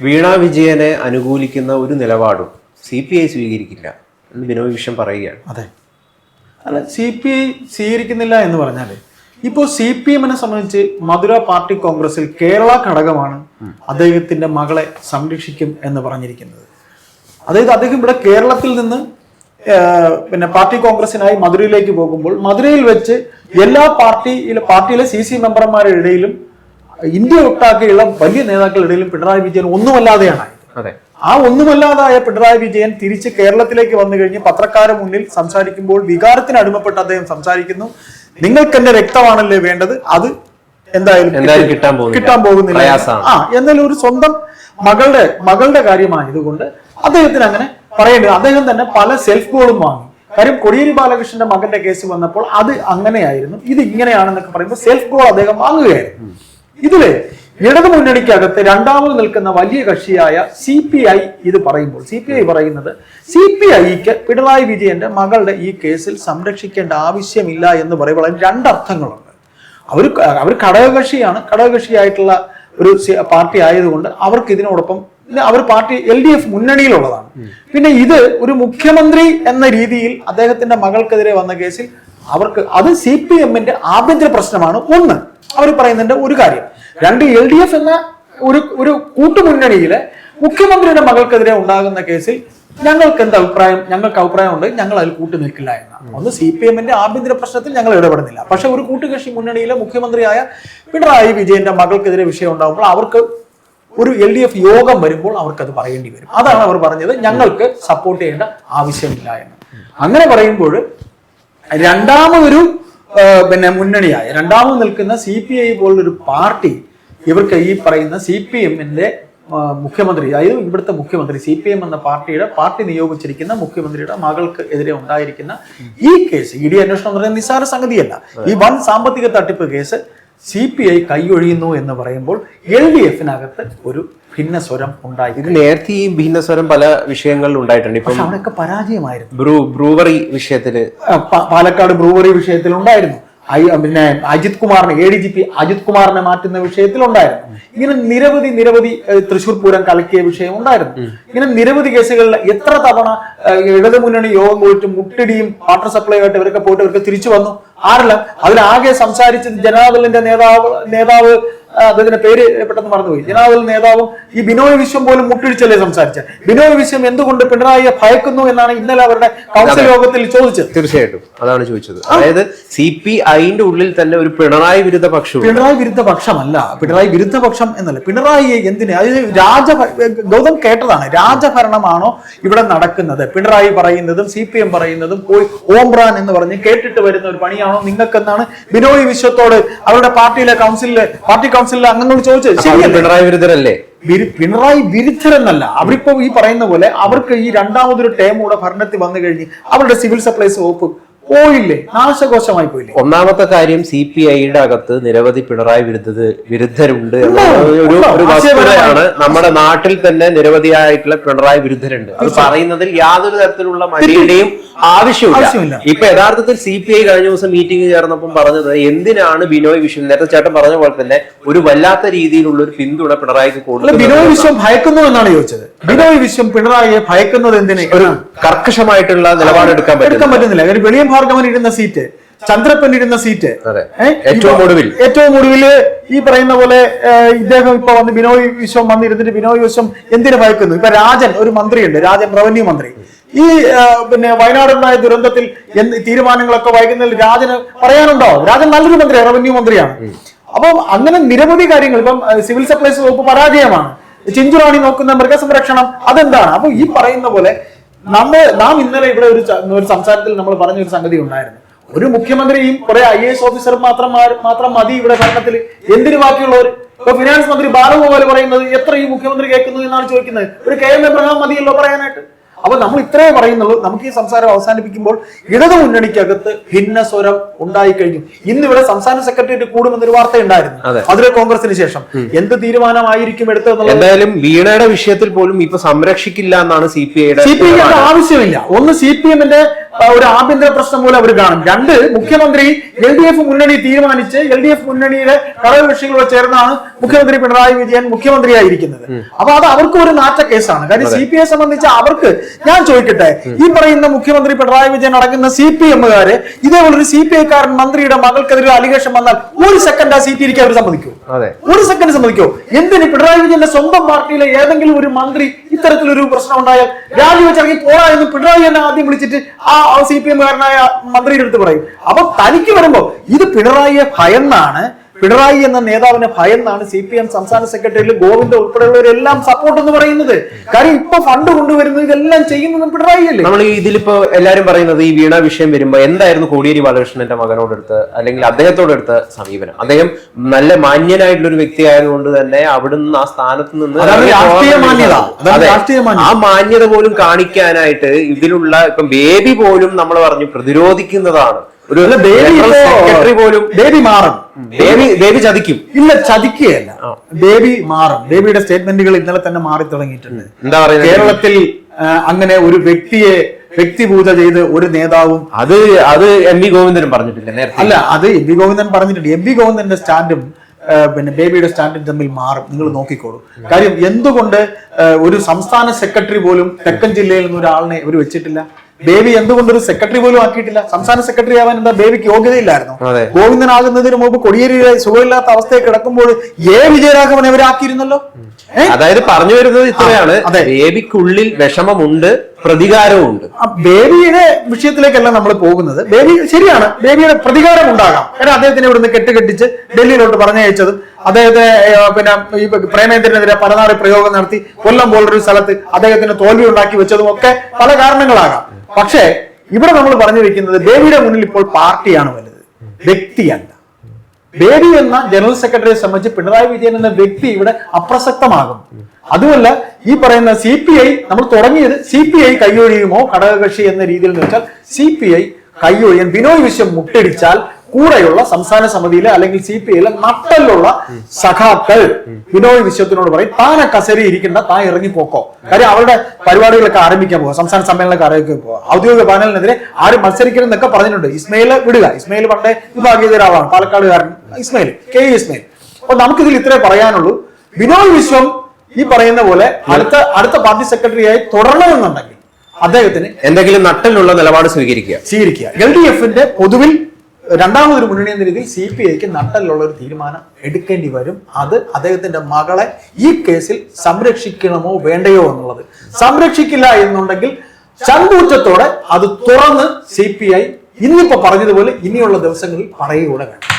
വീണ വിജയനെ അനുകൂലിക്കുന്ന ഒരു നിലപാടും സി പി ഐ സ്വീകരിക്കില്ല എന്ന് ബിനോയ് വിഷയം പറയുകയാണ്. അതെ. അല്ല സി പി ഐ സ്വീകരിക്കുന്നില്ല എന്ന് പറഞ്ഞാൽ ഇപ്പോൾ സി പി എമ്മിനെ സംബന്ധിച്ച് മധുര പാർട്ടി കോൺഗ്രസിൽ കേരള ഘടകമാണ് അദ്ദേഹത്തിന്റെ മകളെ സംരക്ഷിക്കും എന്ന് പറഞ്ഞിരിക്കുന്നത്. അതായത് അദ്ദേഹം ഇവിടെ കേരളത്തിൽ നിന്ന് പിന്നെ പാർട്ടി കോൺഗ്രസിനായി മധുരയിലേക്ക് പോകുമ്പോൾ മധുരയിൽ വെച്ച് എല്ലാ പാർട്ടിയിലെ പാർട്ടിയിലെ സി സി മെമ്പർമാരുടെ ഇടയിലും ഇന്ത്യ ഒട്ടാക്കെയുള്ള വലിയ നേതാക്കളുടെ ഇടയിലും പിണറായി വിജയൻ ഒന്നുമല്ലാതെയാണ്. അതെ. ആ ഒന്നുമല്ലാതായ പിണറായി വിജയൻ തിരിച്ച് കേരളത്തിലേക്ക് വന്നു കഴിഞ്ഞ് പത്രക്കാരുടെ മുന്നിൽ സംസാരിക്കുമ്പോൾ വികാരത്തിന് അടിമപ്പെട്ട് അദ്ദേഹം സംസാരിക്കുന്നു. നിങ്ങൾക്ക് എന്റെ രക്തമാണല്ലേ വേണ്ടത്? അത് എന്തായാലും കിട്ടാൻ പോകുന്നില്ല. കിട്ടാൻ പോകുന്നില്ല. ആ എന്നാലും ഒരു സ്വന്തം മകളുടെ മകളുടെ കാര്യമായതുകൊണ്ട് അദ്ദേഹത്തിന് അങ്ങനെ പറയേണ്ടത്. അദ്ദേഹം തന്നെ പല സെൽഫ് ഗോളും വാങ്ങി. കാര്യം കൊടിയേരി ബാലകൃഷ്ണന്റെ മകന്റെ കേസ് വന്നപ്പോൾ അത് അങ്ങനെയായിരുന്നു. ഇത് ഇങ്ങനെയാണെന്നൊക്കെ പറയുമ്പോൾ സെൽഫ് ഗോൾ അദ്ദേഹം വാങ്ങുകയായിരുന്നു. ഇതിൽ ഇടതു മുന്നണിക്കകത്ത് രണ്ടാമത് നിൽക്കുന്ന വലിയ കക്ഷിയായ സി പി ഐ ഇത് പറയുമ്പോൾ സി പി ഐ പറയുന്നത് സി പി ഐക്ക് പിണറായി വിജയന്റെ മകളുടെ ഈ കേസിൽ സംരക്ഷിക്കേണ്ട ആവശ്യമില്ല എന്ന് പറയുമ്പോൾ അതിന് രണ്ടർത്ഥങ്ങളുണ്ട്. അവർ അവർ ഘടകകക്ഷിയാണ്. ഘടകകക്ഷിയായിട്ടുള്ള ഒരു പാർട്ടി ആയതുകൊണ്ട് അവർക്ക് ഇതിനോടൊപ്പം ഇത് അവർ പാർട്ടി എൽ ഡി എഫ് മുന്നണിയിലുള്ളതാണ്. പിന്നെ ഇത് ഒരു മുഖ്യമന്ത്രി എന്ന രീതിയിൽ അദ്ദേഹത്തിന്റെ മകൾക്കെതിരെ വന്ന കേസിൽ അവർക്ക് അത് സി പി എമ്മിന്റെ ആഭ്യന്തര പ്രശ്നമാണ്. ഒന്ന് അവർ പറയുന്നതിന്റെ ഒരു കാര്യം. രണ്ട് എൽ ഡി എഫ് എന്ന ഒരു ഒരു കൂട്ടുമുന്നണിയിലെ മുഖ്യമന്ത്രിയുടെ മകൾക്കെതിരെ ഉണ്ടാകുന്ന കേസിൽ ഞങ്ങൾക്ക് എന്ത് അഭിപ്രായം ഞങ്ങൾക്ക് അഭിപ്രായമുണ്ട് ഞങ്ങൾ അതിൽ കൂട്ടു നിൽക്കില്ല എന്നാണ്. ഒന്ന് സി പി എമ്മിന്റെ ആഭ്യന്തര പ്രശ്നത്തിൽ ഞങ്ങൾ ഇടപെടുന്നില്ല. പക്ഷെ ഒരു കൂട്ടുകക്ഷി മുന്നണിയിലെ മുഖ്യമന്ത്രിയായ പിണറായി വിജയന്റെ മകൾക്കെതിരെ വിഷയം ഉണ്ടാകുമ്പോൾ അവർക്ക് ഒരു എൽ ഡി എഫ് യോഗം വരുമ്പോൾ അവർക്ക് അത് പറയേണ്ടി വരും. അതാണ് അവർ പറഞ്ഞത്. ഞങ്ങൾക്ക് സപ്പോർട്ട് ചെയ്യേണ്ട ആവശ്യമില്ല എന്ന്. അങ്ങനെ പറയുമ്പോൾ രണ്ടാമതൊരു പിന്നെ മുന്നണിയായ. രണ്ടാമത് നിൽക്കുന്ന സി പി ഐ പോലുള്ളൊരു പാർട്ടി ഇവർക്ക് ഈ പറയുന്ന സി പി എമ്മിന്റെ മുഖ്യമന്ത്രി അതായത് ഇവിടുത്തെ മുഖ്യമന്ത്രി സി പി എം എന്ന പാർട്ടിയുടെ പാർട്ടി നിയോഗിച്ചിരിക്കുന്ന മുഖ്യമന്ത്രിയുടെ മകൾക്ക് എതിരെ ഉണ്ടായിരിക്കുന്ന ഈ കേസ് ഇ ഡി അന്വേഷണം എന്ന് പറയുന്നത് നിസ്സാര സംഗതിയല്ല. ഈ വൻ സാമ്പത്തിക തട്ടിപ്പ് കേസ് സി പി ഐ കൈയൊഴിയുന്നു എന്ന് പറയുമ്പോൾ എൽ ഡി എഫിനകത്ത് ഒരു ഭിന്ന സ്വരം ഉണ്ടായി ഇത് നേരത്തെ ഈ ഭിന്നസ്വരം പല വിഷയങ്ങളിൽ ഉണ്ടായിട്ടുണ്ട്. ഇപ്പം അവിടെയൊക്കെ പരാജയമായിരുന്നു. ബ്രൂ ബ്രൂവറി വിഷയത്തിൽ പാലക്കാട് ബ്രൂവറി വിഷയത്തിൽ ഉണ്ടായിരുന്നു പിന്നെ അജിത് കുമാറിനെ A D G P Ajith കുമാറിനെ മാറ്റുന്ന വിഷയത്തിലുണ്ടായിരുന്നു. ഇങ്ങനെ നിരവധി നിരവധി തൃശൂർ പൂരം കലക്കിയ വിഷയം ഉണ്ടായിരുന്നു ഇങ്ങനെ നിരവധി കേസുകളിൽ എത്ര തവണ ഇടതുമുന്നണി യോഗം പോയിട്ട് മുട്ടിടിയും വാട്ടർ സപ്ലൈ ആയിട്ട് ഇവരൊക്കെ പോയിട്ട് ഇവർക്ക് തിരിച്ചു വന്നു. ആരെല്ലാം? അതിലാകെ സംസാരിച്ചത് ജനതാദളിന്റെ നേതാവ് നേതാവ് അദ്ദേഹത്തിന്റെ പേര് പെട്ടെന്ന് മറന്നുപോയി. ജനതാദൾ നേതാവും ഈ ബിനോയ് വിശ്വം പോലും മുട്ടിടിച്ചല്ലേ സംസാരിച്ചത് ബിനോയ് വിശ്വം എന്തുകൊണ്ട് പിണറായിയെ ഭയക്കുന്നു എന്നാണ് ഇന്നലെ അവരുടെ കൗൺസിൽ യോഗത്തിൽ ചോദിച്ചത്. തീർച്ചയായിട്ടും. അതാണ് ചോദിച്ചത്. അതായത് സി പി ഐന്റെ ഉള്ളിൽ തന്നെ ഒരു പിണറായി വിരുദ്ധ പക്ഷം പിണറായി വിരുദ്ധ പക്ഷമല്ല. പിണറായി വിരുദ്ധ പക്ഷം എന്നല്ല. പിണറായിയെ എന്തിന്? അതായത് രാജ ഗൗതം കേട്ടതാണ്. രാജഭരണമാണോ ഇവിടെ നടക്കുന്നത്? പിണറായി പറയുന്നതും സി പി എം പറയുന്നതും പോയി ഓംബ്രാൻ എന്ന് പറഞ്ഞ് കേട്ടിട്ട് വരുന്ന ഒരു പണിയാണോ നിങ്ങൾക്കെന്നാണ് ബിനോയ് വിശ്വത്തോട് അവരുടെ പാർട്ടിയിലെ കൗൺസിലിലെ പാർട്ടി കൗൺസിലിലെ അംഗങ്ങളോട് ചോദിച്ചത് ശരിയല്ലേ? പിണറായി വിരുദ്ധരല്ലേ? പിണറായി പിണറായി വിരുദ്ധരെന്നല്ല. അവരിപ്പോ ഈ പറയുന്ന പോലെ അവർക്ക് ഈ രണ്ടാമതൊരു ടേം കൂടെ ഭരണത്തിൽ വന്നു കഴിഞ്ഞ് അവരുടെ സിവിൽ സപ്ലൈസ് വകുപ്പ് പോയില്ലേ? നാശകോശമായി പോയില്ലേ? ഒന്നാമത്തെ കാര്യം സി പി ഐയുടെ അകത്ത് നിരവധി പിണറായി വിരുദ്ധ വിരുദ്ധരുണ്ട് ഒരു വസ്തുതയാണ് നമ്മുടെ നാട്ടിൽ തന്നെ നിരവധിയായിട്ടുള്ള പിണറായി വിരുദ്ധരുണ്ട്. അത് പറയുന്നതിൽ യാതൊരു തരത്തിലുള്ള മടിയുടെയും ആവശ്യമില്ല. ഇപ്പൊ യഥാർത്ഥത്തിൽ സി പി ഐ കഴിഞ്ഞ ദിവസം മീറ്റിംഗ് ചേർന്നപ്പം പറഞ്ഞത് എന്തിനാണ് ബിനോയ് വിശ്വം? നേരത്തെ ചേട്ടൻ പറഞ്ഞ പോലെ തന്നെ ഒരു വല്ലാത്ത രീതിയിലുള്ള ഒരു പിന്തുണ പിണറായിക്ക് കൂടുതൽ ബിനോയ് വിശ്വം ഭയക്കുന്നു എന്നാണ് ചോദിച്ചത്. ബിനോയ് വിശ്വം പിണറായിയെ ഭയക്കുന്നത് എന്തിനെ? ഒരു കർക്കശമായിട്ടുള്ള നിലപാട് എടുക്കാൻ എടുക്കാൻ പറ്റുന്നില്ല. ഒരു വെളിയം ഭാർഗവൻ ഇരുന്ന സീറ്റ് ചന്ദ്രപ്പൻ ഇരുന്ന സീറ്റ്? ഏറ്റവും ഒടുവിൽ. ഏറ്റവും ഒടുവിൽ ഈ പറയുന്ന പോലെ ഇദ്ദേഹം ഇപ്പൊ വന്ന് ബിനോയ് വിശ്വം വന്നിരുന്നിട്ട് ബിനോയ് വിശ്വം എന്തിനു ഭയക്കുന്നു? ഇപ്പൊ രാജൻ ഒരു മന്ത്രിയുണ്ട് രാജൻ റവന്യൂ മന്ത്രി. ഈ പിന്നെ വയനാടുണ്ടായ ദുരന്തത്തിൽ എന്ത് തീരുമാനങ്ങളൊക്കെ വൈകുന്നതിൽ രാജന് പറയാനുണ്ടോ? രാജൻ നല്ലൊരു മന്ത്രിയാണ് റവന്യൂ മന്ത്രിയാണ്. അപ്പം അങ്ങനെ നിരവധി കാര്യങ്ങൾ ഇപ്പം സിവിൽ സപ്ലൈസ് വകുപ്പ് പരാജയമാണ്. ചിഞ്ചുറാണി നോക്കുന്ന മൃഗസംരക്ഷണം അതെന്താണ്? അപ്പൊ ഈ പറയുന്ന പോലെ നമ്മൾ നാം ഇന്നലെ ഇവിടെ ഒരു ഒരു സംസാരത്തിൽ നമ്മൾ പറഞ്ഞ ഒരു സംഗതി ഉണ്ടായിരുന്നു. ഒരു മുഖ്യമന്ത്രിയും കുറെ ഐ എസ് ഓഫീസർ മാത്രം മാത്രം മതി ഇവിടെ ഭരണത്തിൽ എന്തിനു ബാക്കിയുള്ളവർ ഇപ്പൊ ഫിനാൻസ് മന്ത്രി ബാലഗോപാൽ പറയുന്നത് എത്ര ഈ മുഖ്യമന്ത്രി കേൾക്കുന്നു എന്നാണ് ചോദിക്കുന്നത്. ഒരു കെ എം എബ്രഹാം മതിയല്ലോ പറയാനായിട്ട്. അപ്പൊ നമ്മൾ ഇത്രേ പറയുന്നുള്ളൂ. നമുക്ക് ഈ സംസാരം അവസാനിപ്പിക്കുമ്പോൾ ഇടതു മുന്നണിക്കകത്ത് ഭിന്ന സ്വരം ഉണ്ടായിക്കഴിഞ്ഞു ഇന്ന് ഇവിടെ സംസ്ഥാന സെക്രട്ടേറിയറ്റ് കൂടുമെന്നൊരു വാർത്ത ഉണ്ടായിരുന്നു അതെ. കോൺഗ്രസിന് ശേഷം. എന്ത് തീരുമാനമായിരിക്കും എടുത്തതെന്നുള്ളത് എന്തായാലും വീണയുടെ വിഷയത്തിൽ പോലും ഇപ്പൊ സംരക്ഷിക്കില്ല എന്നാണ് സി പി ഐയുടെ സി പി ആവശ്യമില്ല. ഒന്ന് സി പി എമ്മിന്റെ ഒരു ആഭ്യന്തര പ്രശ്നം പോലെ അവർ കാണും. രണ്ട് മുഖ്യമന്ത്രി എൽ ഡി എഫ് മുന്നണി തീരുമാനിച്ച് എൽ ഡി എഫ് മുന്നണിയിലെ ഘടകകക്ഷികളോട് ചേർന്നാണ് മുഖ്യമന്ത്രി പിണറായി വിജയൻ മുഖ്യമന്ത്രിയായിരിക്കുന്നത്. അപ്പൊ അത് അവർക്ക് ഒരു നാറ്റ കേസാണ്. കാര്യം സി പി ഐ സംബന്ധിച്ച് അവർക്ക് ഞാൻ ചോദിക്കട്ടെ ഈ പറയുന്ന മുഖ്യമന്ത്രി പിണറായി വിജയൻ അടങ്ങുന്ന സി പി എമ്മുകാര് ഇതേപോലെ ഒരു സി പി ഐക്കാരൻ മന്ത്രിയുടെ മകൾക്കെതിരെ അലിഗേഷൻ വന്നാൽ ഒരു സെക്കൻഡ് ആ സീറ്റ് ഇരിക്കാൻ അവർ സമ്മതിക്കൂ? അതെ. ഒരു സെക്കൻഡ് സമ്മതിക്കോ. എന്തിന് പിണറായി വിജയന്റെ സ്വന്തം പാർട്ടിയിലെ ഏതെങ്കിലും ഒരു മന്ത്രി ഇത്തരത്തിലൊരു പ്രശ്നം ഉണ്ടായാൽ രാജിവെച്ചിറങ്ങി പോരാ എന്ന് പിണറായി തന്നെ ആദ്യം വിളിച്ചിട്ട് ആ സി പി എമ്മുകാരനായ മന്ത്രിയുടെ അടുത്ത് പറയും. അപ്പൊ തനിക്ക് വരുമ്പോ ഇത് പിണറായിയെ ഭയന്നാണ് പിണറായി എന്ന നേതാവിനെ ഭയന്നാണ് സി പി എം സംസ്ഥാന സെക്രട്ടറിയിൽ ഗോവിന്ദ് ഉൾപ്പെടെയുള്ളവരെല്ലാം സപ്പോർട്ട് എന്ന് പറയുന്നത്. കാര്യം ഇപ്പൊ ഫണ്ട് കൊണ്ടുവരുന്നത് ഇതെല്ലാം ചെയ്യുന്നത് പിണറായി അല്ലേ നമ്മൾ ഇതിലിപ്പോ എല്ലാരും പറയുന്നത് ഈ വീണ വിഷയം വരുമ്പോ എന്തായിരുന്നു കോടിയേരി ബാലകൃഷ്ണന്റെ മകനോടെടുത്ത് അല്ലെങ്കിൽ അദ്ദേഹത്തോടെടുത്ത സമീപനം? അദ്ദേഹം നല്ല മാന്യനായിട്ടുള്ള ഒരു വ്യക്തി ആയതുകൊണ്ട് തന്നെ അവിടുന്ന് ആ സ്ഥാനത്ത് നിന്ന്. ആ മാന്യത പോലും കാണിക്കാനായിട്ട് ഇതിലുള്ള ഇപ്പം ബേബി പോലും നമ്മൾ പറഞ്ഞു പ്രതിരോധിക്കുന്നതാണ്. ഒരു സെക്രട്ടറി പോലും ബേബി മാറും. ബേബി ബേബി ചതിക്കും. ഇല്ല ചതിക്കുകയല്ല. ബേബി മാറും. ബേബിയുടെ സ്റ്റേറ്റ്മെന്റുകൾ ഇന്നലെ തന്നെ മാറി തുടങ്ങിയിട്ടുണ്ട്. എന്താ പറയുന്നത്? കേരളത്തിൽ അങ്ങനെ ഒരു വ്യക്തിയെ വ്യക്തിപൂജ ചെയ്ത് ഒരു നേതാവും അത് അത് എം വി ഗോവിന്ദനും പറഞ്ഞിട്ടില്ല നേരത്തെ? അല്ല അത് എം വി ഗോവിന്ദൻ പറഞ്ഞിട്ടുണ്ട്. എം വി ഗോവിന്ദന്റെ സ്റ്റാൻഡും പിന്നെ ബേബിയുടെ സ്റ്റാൻഡും തമ്മിൽ മാറും. നിങ്ങൾ നോക്കിക്കോളൂ. കാര്യം എന്തുകൊണ്ട് ഒരു സംസ്ഥാന സെക്രട്ടറി പോലും തെക്കൻ ജില്ലയിൽ നിന്ന് ഒരാളിനെ ഇവർ വെച്ചിട്ടില്ല? ബേബി എന്തുകൊണ്ടൊരു സെക്രട്ടറി പോലും ആക്കിയിട്ടില്ല? സംസ്ഥാന സെക്രട്ടറി ആവാൻ എന്താ ബേബിക്ക് യോഗ്യതയില്ലായിരുന്നു. ഗോവിന്ദനാകുന്നതിന് മുമ്പ് കൊടിയേരി സുഖമില്ലാത്ത അവസ്ഥയെ കിടക്കുമ്പോൾ ഏ വിജയരാഘവൻ ഇവരാക്കിയിരുന്നല്ലോ അതായത് പറഞ്ഞു വരുന്നത് ഇത്രയാണ്. ബേബിക്കുള്ളിൽ വിഷമമുണ്ട് പ്രതികാരവും ഉണ്ട് ബേബിയുടെ വിഷയത്തിലേക്കല്ല നമ്മൾ പോകുന്നത്. ബേബി ശരിയാണ്. ബേബിയുടെ പ്രതികാരം ഉണ്ടാകാം. കാരണം അദ്ദേഹത്തിന് ഇവിടുന്ന് കെട്ടുകെട്ടിച്ച് ഡൽഹിയിലോട്ട് പറഞ്ഞയച്ചത്. അദ്ദേഹത്തെ പിന്നെ ഈ പ്രേമേന്ദ്രനെതിരെ പലനാട് പ്രയോഗം നടത്തി കൊല്ലം പോലൊരു സ്ഥലത്ത് അദ്ദേഹത്തിന് തോൽവി ഉണ്ടാക്കി വെച്ചതും ഒക്കെ പല കാരണങ്ങളാകാം. പക്ഷേ ഇവിടെ നമ്മൾ പറഞ്ഞു വെക്കുന്നത് ബേബിയുടെ മുന്നിൽ ഇപ്പോൾ പാർട്ടിയാണ് വലുത്. വ്യക്തിയല്ല. ബേബി എന്ന ജനറൽ സെക്രട്ടറിയെ സംബന്ധിച്ച് പിണറായി വിജയൻ എന്ന വ്യക്തി ഇവിടെ അപ്രസക്തമാകും. അതുമല്ല ഈ പറയുന്ന സി പി ഐ നമ്മൾ തുടങ്ങിയത് സി പി ഐ കൈയൊഴിയുമോ ഘടകകക്ഷി എന്ന രീതിയിൽ എന്ന് വെച്ചാൽ സി പി ഐ കൈയൊഴിയാൻ ബിനോയ് വിശ്വം മുട്ടടിച്ചാൽ കൂടെയുള്ള സംസ്ഥാന സമിതിയിലെ അല്ലെങ്കിൽ സി പി ഐയിലെ നട്ടലുള്ള സഖാക്കൾ ബിനോയ് വിശ്വത്തിനോട് പറയും താനെ കസേരി ഇരിക്കേണ്ട താൻ ഇറങ്ങി ഇറങ്ങിപ്പോക്കോ കാര്യം അവരുടെ പരിപാടികളൊക്കെ ആരംഭിക്കാൻ പോകുക സംസ്ഥാന സമ്മേളനമൊക്കെ ആരംഭിക്കാൻ പോകുക ഔദ്യോഗിക പാനലിനെതിരെ ആരും മത്സരിക്കണം എന്നൊക്കെ പറഞ്ഞിട്ടുണ്ട്. ഇസ്മയിൽ വിടുക. ഇസ്മയിൽ പണ്ടേ വിഭാഗീയ ഒരാളാണ് പാലക്കാടുകാരൻ ഇസ്മയിൽ കെ ഇസ്മയിൽ. അപ്പൊ നമുക്കിതിൽ ഇത്രേ പറയാനുള്ളൂ. ബിനോയ് വിശ്വം ഈ പറയുന്ന പോലെ അടുത്ത അടുത്ത പാർട്ടി സെക്രട്ടറിയായി തുടരണമെന്നുണ്ടെങ്കിൽ അദ്ദേഹത്തിന് എന്തെങ്കിലും നട്ടലുള്ള നിലപാട് സ്വീകരിക്കുക. സ്വീകരിക്കുക. എൽ ഡി എഫിന്റെ പൊതുവിൽ രണ്ടാമതൊരു മുന്നണി എന്ന രീതിയിൽ സി പി ഐക്ക് നട്ടലുള്ള ഒരു തീരുമാനം എടുക്കേണ്ടി വരും. അത് അദ്ദേഹത്തിന്റെ മകളെ ഈ കേസിൽ സംരക്ഷിക്കണമോ വേണ്ടയോ എന്നുള്ളത്. സംരക്ഷിക്കില്ല എന്നുണ്ടെങ്കിൽ ചങ്കൂറ്റത്തോടെ അത് തുറന്ന് സി പി ഐ ഇന്നിപ്പോ പറഞ്ഞതുപോലെ ഇനിയുള്ള ദിവസങ്ങളിൽ പറയുകൂടെ വേണം.